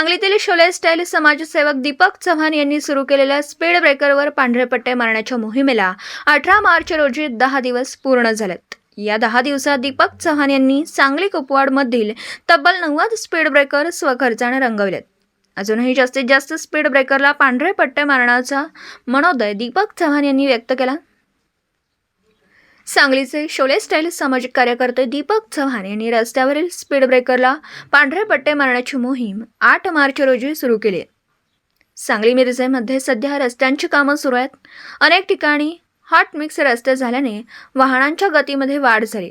सांगलीतील शोले स्टाईल समाजसेवक दीपक चव्हाण यांनी सुरू केलेल्या स्पीड ब्रेकरवर पांढरे पट्टे मारण्याच्या मोहिमेला अठरा मार्च रोजी दहा दिवस पूर्ण झालेत. या दहा दिवसात दीपक चव्हाण यांनी सांगली कुपवाडमधील तब्बल नव्वद स्पीड ब्रेकर स्वखर्चाने रंगवलेत. अजूनही जास्तीत जास्त स्पीड ब्रेकरला पांढरे पट्टे मारण्याचा मनोदय दीपक चव्हाण यांनी व्यक्त केला. सांगलीचे शोले स्टाईल सामाजिक कार्यकर्ते दीपक चव्हाण यांनी रस्त्यावरील स्पीड ब्रेकरला पांढरे पट्टे मारण्याची मोहीम आठ मार्च रोजी सुरू केली. आहे. सांगली मिरजेमध्ये सध्या रस्त्यांची कामं सुरू आहेत. अनेक ठिकाणी हॉट मिक्स रस्ते झाल्याने वाहनांच्या गतीमध्ये वाढ झाली.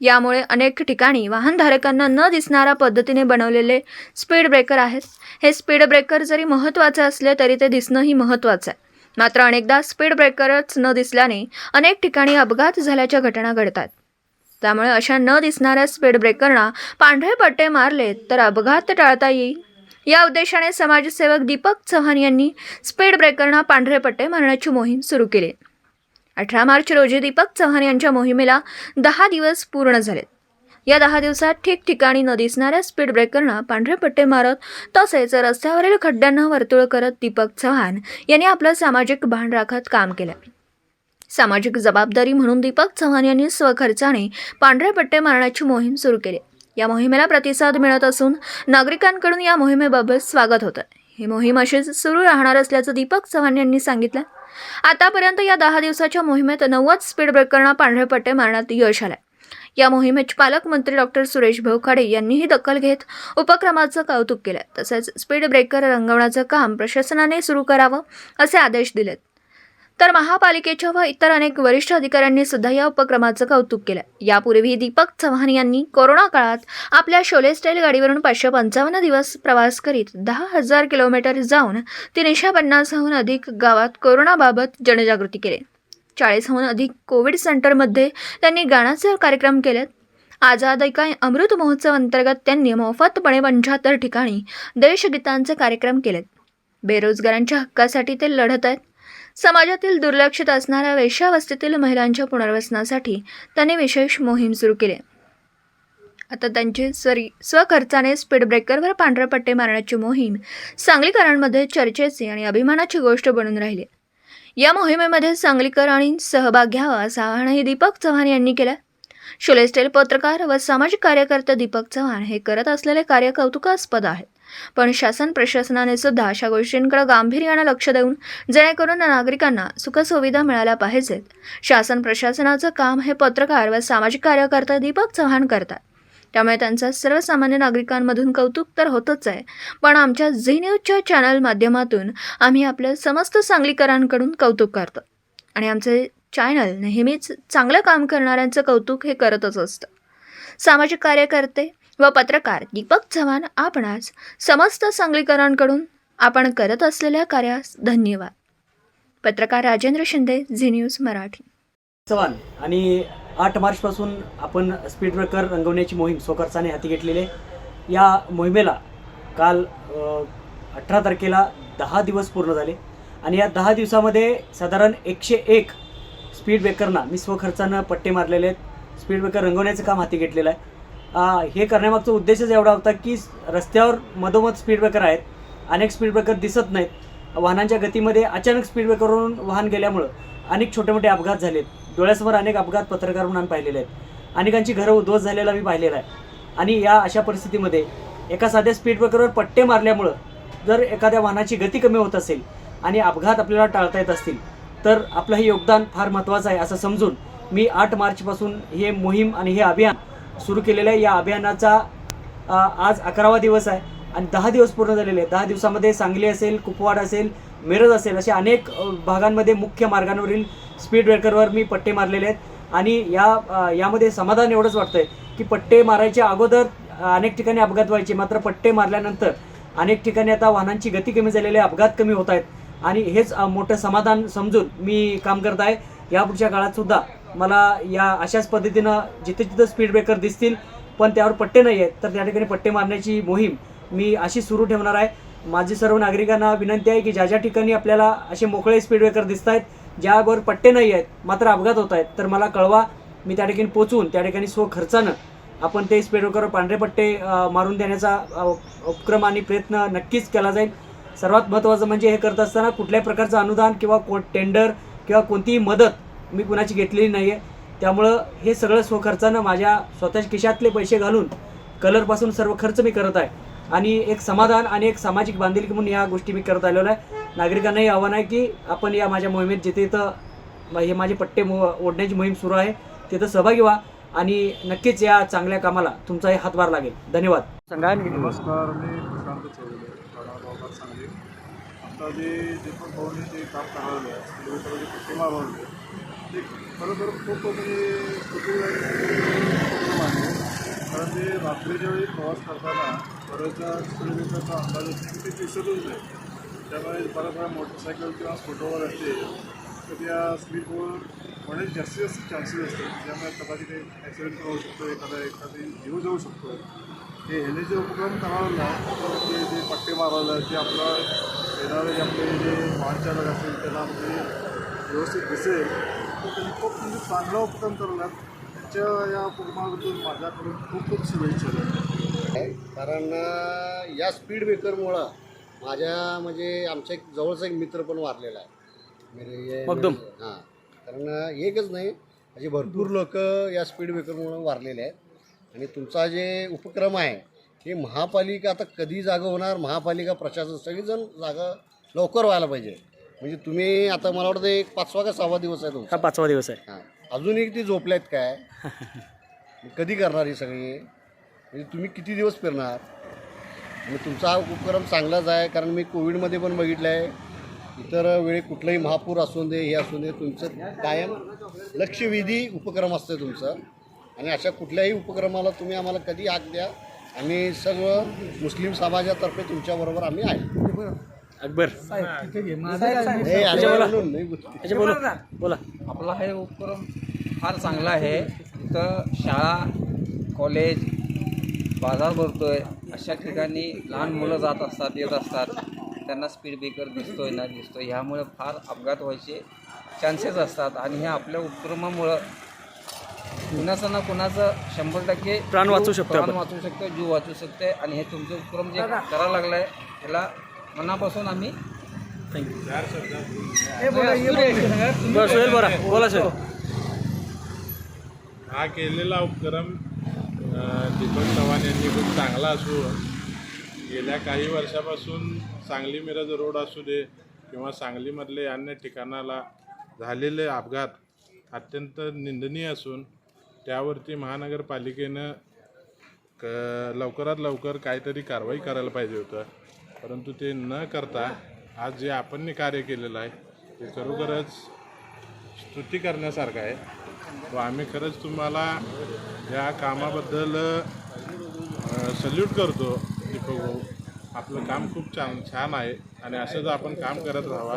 यामुळे अनेक ठिकाणी वाहनधारकांना न दिसणाऱ्या पद्धतीने बनवलेले स्पीड ब्रेकर आहेत. हे स्पीड ब्रेकर जरी महत्त्वाचे असले तरी ते दिसणंही महत्त्वाचं आहे. मात्र अनेकदा स्पीड ब्रेकरच न दिसल्याने अनेक ठिकाणी अपघात झाल्याच्या घटना घडतात. त्यामुळे अशा न दिसणाऱ्या स्पीड ब्रेकरना पांढरे पट्टे मारले तर अपघात टाळता येईल. या उद्देशाने समाजसेवक दीपक चव्हाण यांनी स्पीड ब्रेकरना पांढरे पट्टे मारण्याची मोहीम सुरू केली. अठरा मार्च रोजी दीपक चव्हाण यांच्या मोहिमेला दहा दिवस पूर्ण झालेत. या दहा दिवसात ठिकठिकाणी न दिसणाऱ्या स्पीड ब्रेकरना पांढरे पट्टे मारत तसेच रस्त्यावरील खड्ड्यांना वर्तुळ करत दीपक चव्हाण यांनी आपलं सामाजिक भान राखत काम केलं. सामाजिक जबाबदारी म्हणून दीपक चव्हाण यांनी स्वखर्चाने पांढरे पट्टे मारण्याची मोहीम सुरू केली. या मोहिमेला प्रतिसाद मिळत असून नागरिकांकडून या मोहिमेबाबत स्वागत होतं. ही मोहीम अशीच सुरू राहणार असल्याचं दीपक चव्हाण यांनी सांगितलं. आतापर्यंत या दहा दिवसाच्या मोहिमेत नव्वद स्पीड ब्रेकरना पांढरे पट्टे मारण्यात यश आलं या मोहिमेचे पालकमंत्री डॉक्टर सुरेश भाऊखाडे यांनीही दखल घेत उपक्रमाचं कौतुक केलं. तसेच स्पीड ब्रेकर रंगवण्याचं काम प्रशासनाने सुरू करावं असे आदेश दिलेत. तर महापालिकेच्या व इतर अनेक वरिष्ठ अधिकाऱ्यांनी सुद्धा या उपक्रमाचं कौतुक केलं. यापूर्वी दीपक चव्हाण यांनी कोरोना काळात आपल्या शोले स्टाईल गाडीवरून पाचशे पंचावन्न दिवस प्रवास करीत दहा हजार किलोमीटर जाऊन तीनशे पन्नासहून अधिक गावात कोरोनाबाबत जनजागृती केली. चाळीसहून अधिक कोविड सेंटरमध्ये त्यांनी गाण्याचे कार्यक्रम केलेत. आझाद का अमृत महोत्सव अंतर्गत त्यांनी मोफतपणे पंच्याहत्तर ठिकाणी देशगीतांचे कार्यक्रम केलेत. बेरोजगारांच्या हक्कासाठी ते लढत आहेत. समाजातील दुर्लक्षित असणाऱ्या वेश्यावस्तीतील महिलांच्या पुनर्वसनासाठी त्यांनी विशेष मोहीम सुरू केली. आता त्यांची स्वरी स्वखर्चाने स्पीड ब्रेकरवर पांढरे पट्टे मारण्याची मोहीम सांगलीकरांमध्ये चर्चेची आणि अभिमानाची गोष्ट बनून राहिली. या मोहिमेमध्ये सांगलीकरांनी सहभाग घ्यावा असं आवाहनही दीपक चव्हाण यांनी केलं शोलेस्टेल पत्रकार व सामाजिक कार्यकर्ते दीपक चव्हाण हे करत असलेले कार्य कौतुकास्पद आहेत. पण शासन प्रशासनाने सुद्धा अशा गोष्टींकडे गांभीर्यानं लक्ष देऊन जेणेकरून नागरिकांना सुखसुविधा मिळाल्या पाहिजेत. शासन प्रशासनाचं काम हे पत्रकार व सामाजिक कार्यकर्ते दीपक चव्हाण करतात. त्यामुळे त्यांचं सर्वसामान्य नागरिकांमधून कौतुक तर होतच आहे. पण आमच्या झी न्यूजच्या चॅनल माध्यमातून आम्ही आपल्या समस्त सांगलीकरांकडून कौतुक करतो. आणि आमचे चॅनल नेहमीच चांगलं काम करणाऱ्यांचं कौतुक हे करतच असतं. सामाजिक कार्यकर्ते व पत्रकार दीपक चव्हाण आपणास समस्त सांगलीकरांकडून आपण करत असलेल्या कार्यास धन्यवाद. पत्रकार राजेंद्र शिंदे झी न्यूज मराठी. चव्हाण आणि आठ मार्चपासून आपण स्पीड ब्रेकर रंगवण्याची मोहीम स्वखर्चाने हाती घेतलेली आहे. या मोहिमेला काल अठरा तारखेला दहा दिवस पूर्ण झाले. आणि या दहा दिवसामध्ये साधारण एकशे एक स्पीड ब्रेकरना मी स्वखर्चानं पट्टे मारलेले आहेत. स्पीड ब्रेकर रंगवण्याचं काम हाती घेतलेलं आहे. हे करण्यामागचा उद्देशच एवढा होता की रस्त्यावर मधोमध स्पीड ब्रेकर आहेत. अनेक स्पीड ब्रेकर दिसत नाहीत. वाहनांच्या गतीमध्ये अचानक स्पीड ब्रेकरवरून वाहन गेल्यामुळं अनेक छोटे मोठे अपघात झालेत. डोळ्यासमोर अनेक अपघात पत्रकार म्हणून पाहिलेले आहेत. अनेकांची घरं उद्ध्वस्त झालेला मी पाहिलेला आहे. आणि या अशा परिस्थितीमध्ये एका साध्या स्पीड ब्रेकरवर पट्टे मारल्यामुळं जर एखाद्या वाहनाची गती कमी होत असेल आणि अपघात आपल्याला टाळता येत असतील तर आपलं हे योगदान फार महत्त्वाचं आहे असं समजून मी आठ मार्चपासून हे मोहीम आणि हे अभियान सुरू केलेलं आहे. या अभियानाचा आज अकरावा दिवस आहे आणि दहा दिवस पूर्ण झालेले आहेत. दहा दिवसामध्ये सांगली असेल कुपवाड असेल मिरज असेल असे अनेक भागांमध्ये मुख्य मार्गांवरील स्पीड ब्रेकरवर मी पट्टे मारलेले आहेत. आणि या यामध्ये समाधान एवढंच वाटतं आहे की पट्टे मारायच्या अगोदर अनेक ठिकाणी अपघात व्हायचे. मात्र पट्टे मारल्यानंतर अनेक ठिकाणी आता वाहनांची गती कमी झालेली आहे अपघात कमी होत आहेत. आणि हेच मोठं समाधान समजून मी काम करत आहे. यापुढच्या काळात सुद्धा मला या अशाच पद्धतीनं जिथे जिथं स्पीड ब्रेकर दिसतील पण त्यावर पट्टे नाही आहेत तर त्या ठिकाणी पट्टे मारण्याची मोहीम मी अशी सुरू ठेवणार आहे. माझी सर्व नागरिकांना विनंती आहे की ज्या ज्या ठिकाणी आपल्याला असे मोकळे स्पीड ब्रेकर दिसत आहेत ज्यावर पट्टे नाही आहेत मात्र अपघात होत आहेत तर मला कळवा मी त्या ठिकाणी पोचवून त्या ठिकाणी स्वखर्चानं आपण ते स्पीड पांढरे पट्टे मारून देण्याचा उपक्रम आणि प्रयत्न नक्कीच केला जाईल. सर्वात महत्त्वाचं म्हणजे हे करत असताना कुठल्याही प्रकारचं अनुदान किंवा को टेंडर किंवा कोणतीही मदत मी कुणाची घेतलेली नाही आहे त्यामुळं हे सगळं स्वखर्चानं माझ्या स्वतःच्या खिशातले पैसे घालून कलरपासून सर्व खर्च मी करत आहे. आणि एक समाधान आणि एक सामाजिक बांधिलकी म्हणून या गोष्टी मी करत आलेलो आहे. नागरिकांनाही आव्हान आहे की आपण या माझ्या मोहिमेत जिथे इथं हे माझे पट्टे मो ओढण्याची मोहीम सुरू आहे तिथं सहभागी व्हा आणि नक्कीच या चांगल्या कामाला तुमचाही हातभार लागेल. धन्यवाद. सांगा नमस्कार मी प्रशांत चौधरी गावकर सांगली. आता जे जे दीपक भाऊने जे काम करावलं आहे लोकांना जे पट्टी मारवले ते खरोखर खूप म्हणजे कुतूहल आहे. कारण ते रात्री ज्यावेळी प्रवास करताना बऱ्याचदा किलोमीटरचा अंदाज असतो ते दिसतच नाही. त्यामुळे बऱ्याच वेळा मोटरसायकल किंवा स्कूटरवर असते. तर त्या स्लीपवर होण्याचे जास्तीत जास्त चान्सेस असतात. त्यामुळे कदाचित एक ॲक्सिडेंट होऊ शकतो एखादा एखादी जीव जाऊ शकतो. हे हेने जे उपक्रम करावला ते जे पट्टे मारवलं जे आपलं येणारे जे आपले जे वाहन चालक असतील त्यांना म्हणजे व्यवस्थित दिसेल. तर त्यांनी खूप म्हणजे चांगला उपक्रम करायला त्याच्या या उपक्रमाबद्दल माझ्याकडून खूप खूप शुभेच्छा. कारण या स्पीड ब्रेकरमुळं माझ्या म्हणजे आमच्या एक जवळचा एक मित्र पण वारलेला आहे. मेरे ये- मगदूम. हां. कारण एकच नाही म्हणजे भरपूर लोक या स्पीड ब्रेकरमुळं वारलेले आहेत. आणि तुमचा जे उपक्रम आहे हे महापालिका आता कधी जागा होणार? महापालिका प्रशासन सगळीजण जागा लवकर व्हायला पाहिजे. म्हणजे तुम्ही आता मला वाटतं एक पाचवा का सहावा दिवस आहे तुमचा? हा पाचवा दिवस आहे. हां. अजूनही ती झोपल्यात काय? कधी करणार ही सगळी? म्हणजे तुम्ही किती दिवस फिरणार? आणि तुमचा हा उपक्रम चांगलाच आहे कारण मी कोविडमध्ये पण बघितलं आहे इतर वेळी कुठलाही महापूर असू दे हे असू दे तुमचं कायम लक्षवेधी उपक्रम असतं तुमचं. आणि अशा कुठल्याही उपक्रमाला तुम्ही आम्हाला कधी हाक द्या. आम्ही सगळं मुस्लिम समाजातर्फे तुमच्याबरोबर आम्ही आहे. अकबर. हे. बोला. बोला. आपला हे उपक्रम फार चांगला आहे. इथं शाळा कॉलेज बाजार भरतोय. अशा ठिकाणी लहान मुलं जात असतात येत असतात. त्यांना स्पीड ब्रेकर दिसतोय ना दिसतोय. ह्यामुळे फार अपघात व्हायचे चान्सेस असतात. आणि हे आपल्या उपक्रमामुळं कुणाचं ना कुणाचं शंभर टक्के प्राण वाचू शकतो प्राण. वाचू शकतो जीव वाचू शकते आणि हे तुमचं उपक्रम जे करायला लागलाय त्याला मनापासून आम्ही सुहेल बोला बोला. सुहेल हा केलेला उपक्रम दीपक चव्हाण यांनी खूप चांगला असून गेल्या काही वर्षापासून सांगली मिरज रोड असू दे किंवा सांगलीमधले अन्य ठिकाणाला झालेले अपघात अत्यंत निंदनीय असून त्यावरती महानगरपालिकेनं क लवकरात लवकर काहीतरी कारवाई करायला पाहिजे होतं. परंतु ते न करता आज जे आपण कार्य केलेलं आहे ते खरोखरच स्तुती करण्यासारखं आहे. व आम्ही खरंच तुम्हाला या कामाबद्दल सल्यूट करतो दीपक भाऊ. आपलं काम खूप छान छान आहे आणि असंच आपण काम करत राहावा.